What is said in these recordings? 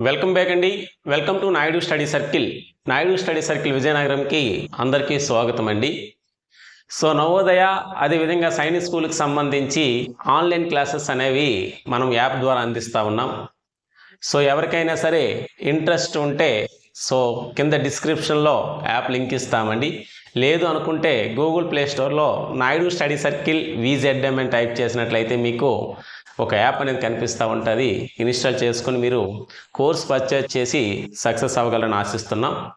Welcome back అండి. Welcome to Naidu study circle. Naidu study circle విజయనగరంకి అందరికీ స్వాగతం అండి. సో నవోదయ అదేవిధంగా సైనిక్ స్కూల్కి సంబంధించి ఆన్లైన్ క్లాసెస్ అనేవి మనం యాప్ ద్వారా అందిస్తూ ఉన్నాం. సో ఎవరికైనా సరే ఇంట్రెస్ట్ ఉంటే సో కింద డిస్క్రిప్షన్లో యాప్ లింక్ ఇస్తామండి. లేదు అనుకుంటే గూగుల్ ప్లే స్టోర్లో నాయుడు స్టడీ సర్కిల్ విజెడ్ఎం అని టైప్ చేసినట్లయితే మీకు ఒక యాప్ అనేది కనిపిస్తూ ఉంటుంది. ఇన్స్టాల్ చేసుకుని మీరు కోర్స్ పర్చేజ్ చేసి సక్సెస్ అవ్వగలని ఆశిస్తున్నాం.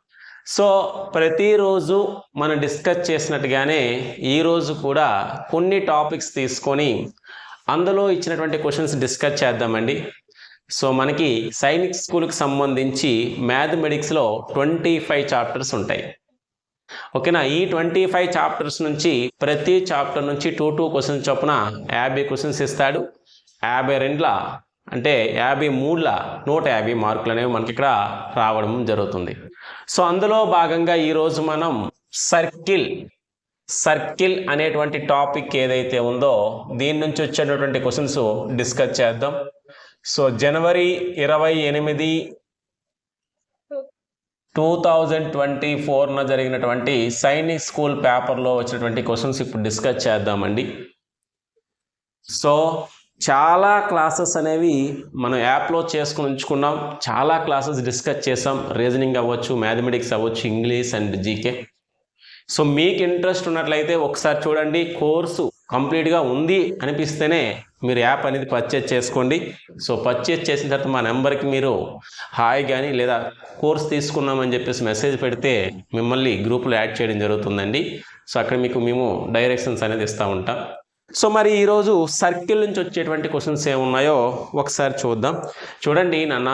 సో ప్రతిరోజు మనం డిస్కస్ చేసినట్టుగానే ఈరోజు కూడా కొన్ని టాపిక్స్ తీసుకొని అందులో ఇచ్చినటువంటి క్వశ్చన్స్ డిస్కస్ చేద్దామండి. సో మనకి సైనిక్ స్కూల్కి సంబంధించి మ్యాథమెటిక్స్లో ట్వంటీ ఫైవ్ చాప్టర్స్ ఉంటాయి. ఓకేనా? ఈ ట్వంటీ ఫైవ్ చాప్టర్స్ నుంచి ప్రతి చాప్టర్ నుంచి టూ టూ క్వశ్చన్స్ చొప్పున యాభై క్వశ్చన్స్ ఇస్తాడు. యాభై రెండుల అంటే యాభై మూడుల నూట యాభై మార్కులు అనేవి మనకి ఇక్కడ రావడం జరుగుతుంది. సో అందులో భాగంగా ఈరోజు మనం సర్కిల్ సర్కిల్ అనేటువంటి టాపిక్ ఏదైతే ఉందో దీని నుంచి వచ్చేటటువంటి క్వశ్చన్స్ డిస్కస్ చేద్దాం. సో జనవరి ఇరవై ఎనిమిది టూ థౌజండ్ ట్వంటీ ఫోర్న జరిగినటువంటి సైనిక్ స్కూల్ పేపర్లో వచ్చినటువంటి క్వశ్చన్స్ ఇప్పుడు డిస్కస్ చేద్దామండి. సో చాలా క్లాసెస్ అనేవి మనం యాప్లో చేసుకుని ఉంచుకున్నాం. చాలా క్లాసెస్ డిస్కస్ చేసాం. రీజనింగ్ అవ్వచ్చు మ్యాథమెటిక్స్ అవ్వచ్చు ఇంగ్లీష్ అండ్ జీకే. సో మీకు ఇంట్రెస్ట్ ఉన్నట్లయితే ఒకసారి చూడండి. కోర్సు కంప్లీట్గా ఉంది అనిపిస్తేనే మీరు యాప్ అనేది పర్చేజ్ చేసుకోండి. సో పర్చేజ్ చేసిన తర్వాత మా నెంబర్కి మీరు హాయ్ కానీ లేదా కోర్స్ తీసుకున్నామని చెప్పేసి మెసేజ్ పెడితే మిమ్మల్ని గ్రూప్లో యాడ్ చేయడం జరుగుతుందండి. సో అక్కడ మీకు మేము డైరెక్షన్స్ అనేది ఇస్తూ ఉంటాం. సో మరి ఈరోజు సర్కిల్ నుంచి వచ్చేటువంటి క్వశ్చన్స్ ఏమున్నాయో ఒకసారి చూద్దాం. చూడండి నాన్న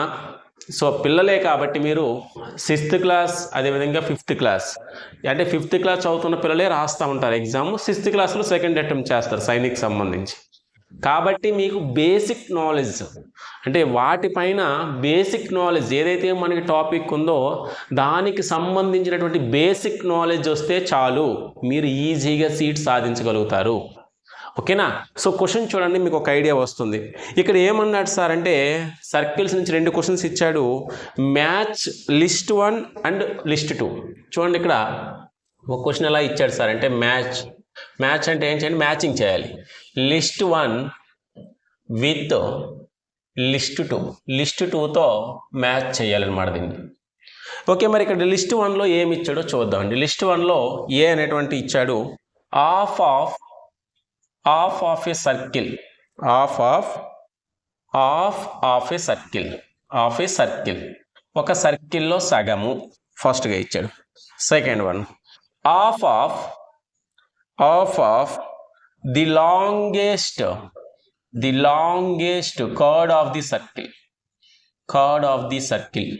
సో పిల్లలే కాబట్టి మీరు సిక్స్త్ క్లాస్ అదేవిధంగా ఫిఫ్త్ క్లాస్ అంటే ఫిఫ్త్ క్లాస్ చదువుతున్న పిల్లలే రాస్తూ ఉంటారు ఎగ్జామ్ సిక్స్త్ క్లాస్లో సెకండ్ అటెంప్ట్ చేస్తారు సైనిక్ సంబంధించి. కాబట్టి మీకు బేసిక్ నాలెడ్జ్ అంటే వాటిపైన బేసిక్ నాలెడ్జ్ ఏదైతే మనకి టాపిక్ ఉందో దానికి సంబంధించినటువంటి బేసిక్ నాలెడ్జ్ వస్తే చాలు. మీరు ఈజీగా సీట్ సాధించగలుగుతారు. ఓకేనా? సో క్వశ్చన్ చూడండి మీకు ఒక ఐడియా వస్తుంది. ఇక్కడ ఏమన్నాడు సార్ అంటే సర్కిల్స్ నుంచి రెండు క్వశ్చన్స్ ఇచ్చాడు. Match list one and list two. చూడండి ఇక్కడ ఒక క్వశ్చన్ ఎలా ఇచ్చాడు సార్ అంటే మ్యాచ్ మ్యాచ్ అంటే ఏం చేయండి మ్యాచింగ్ చేయాలి. List one with list two. List టూతో మ్యాచ్ చేయాలన్నమాట దీన్ని. ఓకే మరి ఇక్కడ లిస్ట్ వన్లో ఏమి ఇచ్చాడో చూద్దామండి. లిస్ట్ వన్లో ఏ అనేటువంటి ఇచ్చాడు? Half of half of a circle. Half of half of a circle. Half a circle. ఒక సర్కిల్లో సగము. ఫస్ట్గా ఇచ్చాడు. Second one. Half of half of the longest. The longest chord of the circle. Chord of the circle.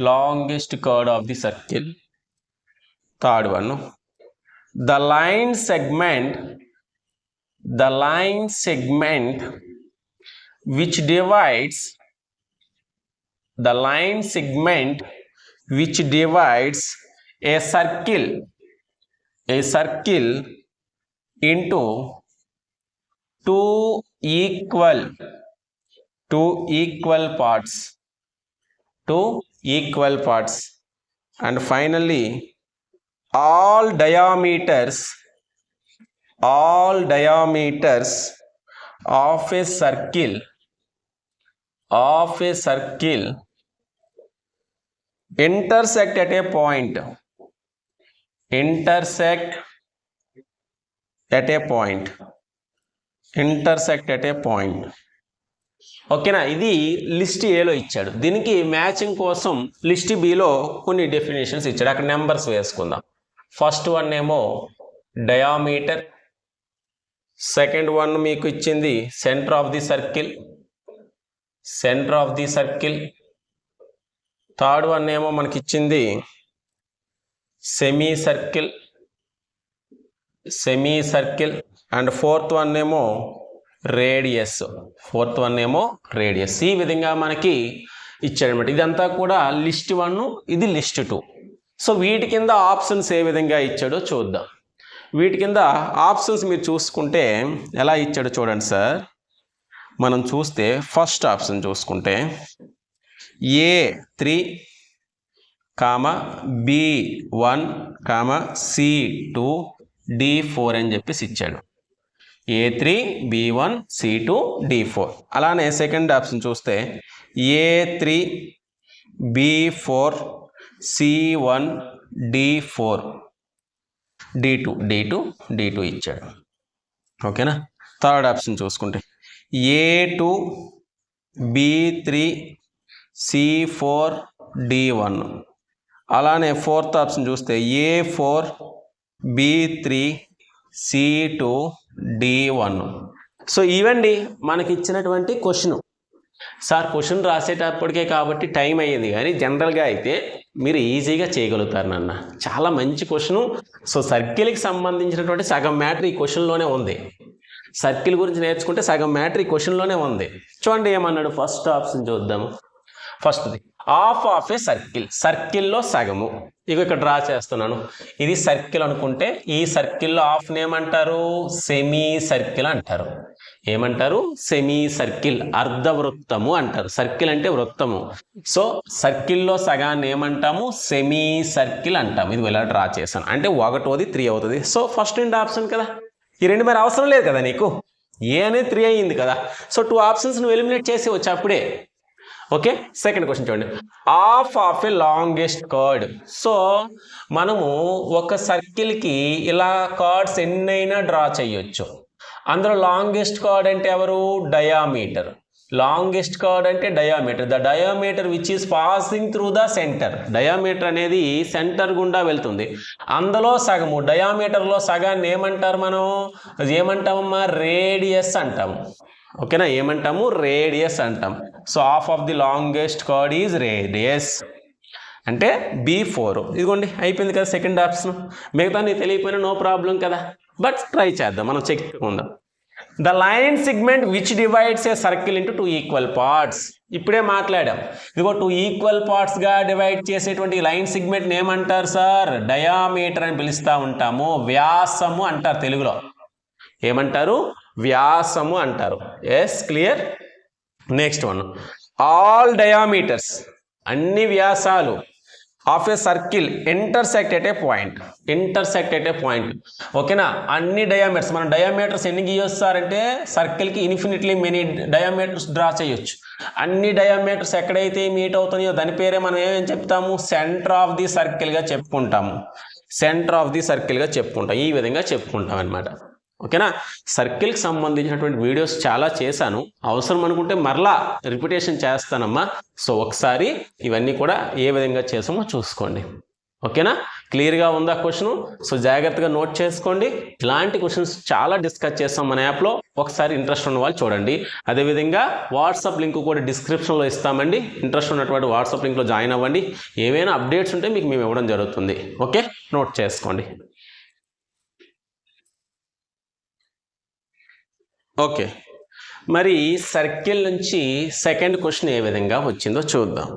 Longest chord of the circle. Third one. The line segment the line segment which divides the line segment which divides a circle a circle into two equal two equal parts two equal parts. And finally all diameters all diameters of a circle of a circle intersect at a point intersect at a point intersect at a point ఓకేనా ఇది list ఏలో ఇచ్చాడు దీనికి matching కోసం list below కొన్ని definitions ఇచ్చాడు అక్కడ numbers వేసుకుందాం ఫస్ట్ వన్ ఏమో డయామీటర్ సెకండ్ వన్ మీకు ఇచ్చింది centre of the circle. Centre of the circle. Third one ఏమో మనకి ఇచ్చింది semicircle. Semicircle. And fourth one ఏమో రేడియస్. ఫోర్త్ వన్ ఏమో రేడియస్. ఈ విధంగా మనకి ఇచ్చాడనమాట ఇదంతా కూడా లిస్ట్ వన్ ఇది లిస్ట్ టూ. సో వీటి కింద ఆప్షన్స్ ఏ విధంగా ఇచ్చాడో చూద్దాం. వీటి కింద ఆప్షన్స్ మీరు చూసుకుంటే ఎలా ఇచ్చాడో చూడండి సార్. మనం చూస్తే ఫస్ట్ ఆప్షన్ చూసుకుంటే A three comma B one comma C two D four అని చెప్పేసి ఇచ్చాడు. A three B one C two D four. అలానే సెకండ్ ఆప్షన్ చూస్తే A three B four C one D four. D two D two D two ఇచ్చాడు. ఓకేనా? Third option చూసుకుంటే. A two B three C four D one అలానే fourth option చూస్తే A four B three C two D one so ఇవండి మనకి ఇచ్చినటువంటి question. Sir question రాసేటప్పటికే కాబట్టి time అయ్యేది కానీ జనరల్గా అయితే మీరు ఈజీగా చేయగలుగుతారు నాన్న. చాలా మంచి క్వశ్చను సో సర్కిల్కి సంబంధించినటువంటి సగం మ్యాటర్ ఈ క్వశ్చన్లోనే ఉంది. సర్కిల్ గురించి నేర్చుకుంటే సగం మ్యాటర్ ఈ క్వశ్చన్లోనే ఉంది. చూడండి ఏమన్నాడు? ఫస్ట్ ఆప్షన్ చూద్దాము ఫస్ట్ది హాఫ్ ఆఫ్ ఏ సర్కిల్ సర్కిల్లో సగము. ఇక ఇక్కడ డ్రా చేస్తున్నాను. ఇది సర్కిల్ అనుకుంటే ఈ సర్కిల్లో హాఫ్ని ఏమంటారు సెమీ సర్కిల్ అంటారు. ఏమంటారు? సెమీ సర్కిల్ అర్ధవృత్తము అంటారు. సర్కిల్ అంటే వృత్తము. సో సర్కిల్లో సగాన్ని ఏమంటాము? సెమీ సర్కిల్ అంటాము. ఇది ఇలా డ్రా చేశాను. అంటే ఒకటోది త్రీ అవుతుంది. సో ఫస్ట్ రెండు ఆప్షన్ కదా? ఈ రెండు మరి అవసరం లేదు కదా నీకు? ఏ అనేది త్రీ అయ్యింది కదా? సో టూ ఆప్షన్స్ నువ్వు ఎలిమినేట్ చేసి వచ్చి అప్పుడే ఓకే సెకండ్ క్వశ్చన్ చూడండి. Half of a longest chord so మనము ఒక సర్కిల్కి ఇలా కార్డ్స్ ఎన్నైనా డ్రా చేయొచ్చు. అందులో లాంగెస్ట్ కార్డ్ అంటే ఎవరు? డయామీటర్ లాంగెస్ట్ కార్డ్ అంటే diameter the diameter which is passing through the centre diameter అనేది సెంటర్ గుండా వెళ్తుంది. అందులో సగము డయామీటర్లో సగాన్ని ఏమంటారు మనం? అది ఏమంటామమ్మా? రేడియస్ అంటాము. ఓకేనా? ఏమంటాము? రేడియస్ అంటాం. So half of the longest chord is radius. అంటే బీ ఫోర్. ఇదిగోండి అయిపోయింది కదా సెకండ్ ఆప్షన్ మిగతా నీకు తెలియకపోయినా నో ప్రాబ్లం కదా. బట్ ట్రై చేద్దాం మనం చెక్ చేసుకుందాం. The line segment which divides a circle into two equal parts. ఇప్పుడే మాట్లాడాం. ఇదిగో టూ ఈక్వల్ పార్ట్స్గా డివైడ్ చేసేటువంటి లైన్ సిగ్మెంట్ ఏమంటారు సార్? డయామీటర్ అని పిలుస్తూ ఉంటాము. వ్యాసము అంటారు తెలుగులో. ఏమంటారు? వ్యాసము అంటారు. Yes clear next one all diameters అన్ని వ్యాసాలు of a circle intersect at a point intersect at a point ఓకేనా అన్ని డయామీటర్స్ మనం డయామీటర్స్ ఎన్ని గీయొస్తారంటే సర్కిల్కి ఇన్ఫినిట్లీ మెనీ డయామీటర్స్ డ్రా చేయొచ్చు. అన్ని డయామీటర్స్ ఎక్కడైతే మీట్ అవుతున్నాయో దాని పేరే మనం ఏమేం చెప్తాము? సెంటర్ ఆఫ్ ది సర్కిల్గా చెప్పుకుంటాము. సెంటర్ ఆఫ్ ది సర్కిల్గా చెప్పుకుంటాం. ఈ విధంగా చెప్పుకుంటాం అనమాట ఓకేనా? సర్కిల్కి సంబంధించినటువంటి వీడియోస్ చాలా చేశాను. అవసరం అనుకుంటే మరలా రిపిటేషన్ చేస్తానమ్మా. సో ఒకసారి ఇవన్నీ కూడా ఏ విధంగా చేసామో చూసుకోండి. ఓకేనా? క్లియర్గా ఉందా క్వశ్చన్? సో జాగ్రత్తగా నోట్ చేసుకోండి. ఇలాంటి క్వశ్చన్స్ చాలా డిస్కస్ చేస్తాం మన యాప్లో ఒకసారి ఇంట్రెస్ట్ ఉన్న వాళ్ళు చూడండి. అదేవిధంగా వాట్సాప్ లింక్ కూడా డిస్క్రిప్షన్లో ఇస్తామండి. ఇంట్రెస్ట్ ఉన్నటువంటి వాట్సాప్ లింక్లో జాయిన్ అవ్వండి. ఏమైనా అప్డేట్స్ ఉంటే మీకు మేము ఇవ్వడం జరుగుతుంది. ఓకే? నోట్ చేసుకోండి. ఓకే. మరి సర్కిల్ నుంచి సెకండ్ క్వశ్చన్ ఏ విధంగా వచ్చిందో చూద్దాం.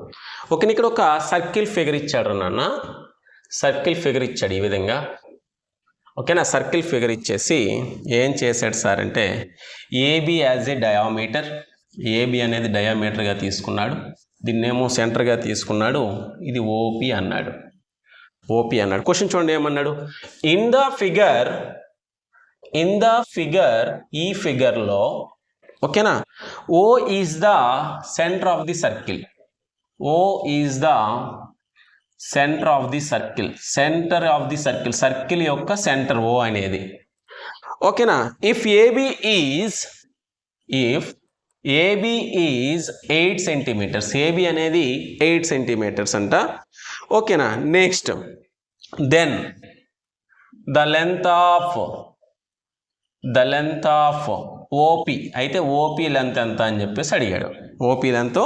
ఓకే ఇక్కడ ఒక సర్కిల్ ఫిగర్ ఇచ్చాడు నాన్న. సర్కిల్ ఫిగర్ ఇచ్చాడు ఈ విధంగా. ఓకేనా? సర్కిల్ ఫిగర్ ఇచ్చేసి ఏం చేశాడు సార్ అంటే AB as a diameter AB అనేది డయామీటర్గా తీసుకున్నాడు. దీన్నేమో సెంటర్గా తీసుకున్నాడు. ఇది ఓపి అన్నాడు. ఓపి అన్నాడు. క్వశ్చన్ చూడండి ఏమన్నాడు? In the figure in the figure ఈ ఫిగర్లో ఓకేనా O is the centre of the circle O is the centre of the circle centre of the circle circle యొక్క సెంటర్ ఓ అనేది. ఓకేనా if AB is if AB is eight centimetres AB అనేది eight centimetres అంట. ఓకేనా next then the length of the length of OP. అయితే OP length ఎంత అని చెప్పేసి అడిగాడు. ఓపి లెంత్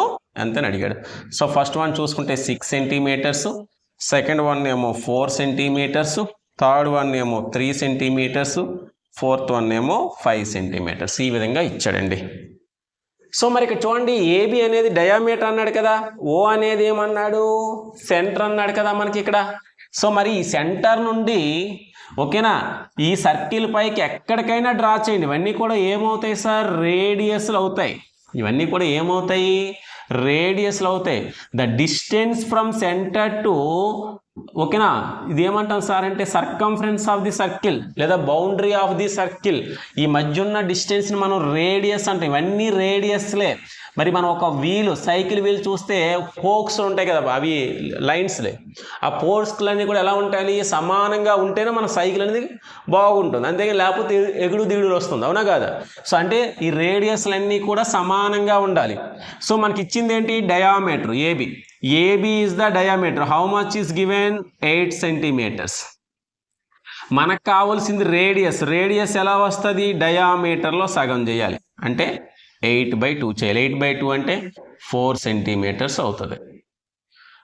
ఎంత అని అడిగాడు. సో ఫస్ట్ వన్ చూసుకుంటే సిక్స్ సెంటీమీటర్స్ సెకండ్ వన్ ఏమో ఫోర్ సెంటీమీటర్స్ థర్డ్ వన్ ఏమో త్రీ సెంటీమీటర్స్ ఫోర్త్ వన్ ఏమో ఫైవ్ సెంటీమీటర్స్ ఈ విధంగా ఇచ్చాడండి. సో మరి ఇక్కడ చూడండి ఏబి అనేది డయామీటర్ అన్నాడు కదా. ఓ అనేది ఏమన్నాడు? సెంటర్ అన్నాడు కదా మనకి ఇక్కడ. సో మరి ఈ సెంటర్ నుండి ఓకేనా? ఈ సర్కిల్ పైకి ఎక్కడికైనా డ్రా చేయండి. ఇవన్నీ కూడా ఏమవుతాయి సార్? రేడియస్లు అవుతాయి. ఇవన్నీ కూడా ఏమవుతాయి? రేడియస్లు అవుతాయి. The distance from centre to ఓకేనా? ఇది ఏమంటాం సార్ అంటే సర్కంఫరెన్స్ ఆఫ్ ది సర్కిల్ లేదా బౌండరీ ఆఫ్ ది సర్కిల్ ఈ మధ్య ఉన్న డిస్టెన్స్ని మనం రేడియస్ అంటాం. ఇవన్నీ రేడియస్లే మరి మనం ఒక వీలు సైకిల్ వీల్ చూస్తే పోక్స్ ఉంటాయి కదా అవి లైన్స్లే ఆ పోర్స్లన్నీ కూడా ఎలా ఉంటాయి? సమానంగా ఉంటేనే మన సైకిల్ అనేది బాగుంటుంది. అంతేగా లేకపోతే ఎగుడు దిగుడు వస్తుంది. అవునా కాదా? సో అంటే ఈ రేడియస్లన్నీ కూడా సమానంగా ఉండాలి. సో మనకి ఇచ్చింది ఏంటి diameter AB AB is the diameter how much is given eight centimetres మనకు కావాల్సింది రేడియస్ రేడియస్ ఎలా వస్తుంది? డయామీటర్లో సగం చేయాలి. అంటే ఎయిట్ బై టూ చేయాలి. ఎయిట్ బై టూ అంటే ఫోర్ సెంటీమీటర్స్ అవుతుంది.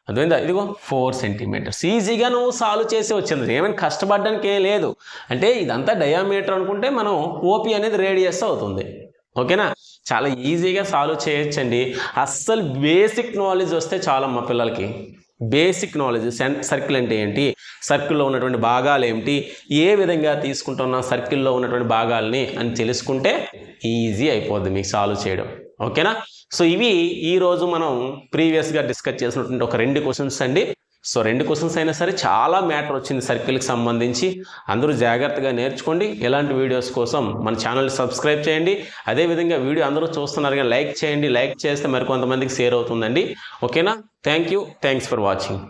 అర్థమైందా? ఇదిగో ఫోర్ సెంటీమీటర్స్ ఈజీగా నువ్వు సాల్వ్ చేసి వచ్చింది. ఏమైనా కష్టపడడానికి ఏం లేదు. అంటే ఇదంతా డయామీటర్ అనుకుంటే మనం ఓపీ అనేది రేడియస్ అవుతుంది. ఓకేనా? చాలా ఈజీగా సాల్వ్ చేయొచ్చండి. అస్సలు బేసిక్ నాలెడ్జ్ వస్తే చాలా మా పిల్లలకి. బేసిక్ నాలెడ్జ్ సర్కిల్ అంటే ఏంటి? సర్కిల్లో ఉన్నటువంటి భాగాలు ఏమిటి? ఏ విధంగా తీసుకుంటున్న సర్కిల్లో ఉన్నటువంటి భాగాలని అని తెలుసుకుంటే ఈజీ అయిపోద్ది మీకు సాల్వ్ చేయడం. ఓకేనా? సో ఇవి ఈరోజు మనం ప్రీవియస్గా డిస్కస్ చేసినటువంటి ఒక రెండు క్వశ్చన్స్ అండి. సో రెండు క్వశ్చన్స్ అయినా సరే చాలా మ్యాటర్ వచ్చింది సర్కిల్కి సంబంధించి. అందరూ జాగ్రత్తగా నేర్చుకోండి. ఇలాంటి వీడియోస్ కోసం మన ఛానల్ సబ్స్క్రైబ్ చేయండి. అదేవిధంగా వీడియో అందరూ చూస్తున్నారు కానీ లైక్ చేయండి. లైక్ చేస్తే మరి కొంతమందికి షేర్ అవుతుందండి ఓకేనా thank you thanks for watching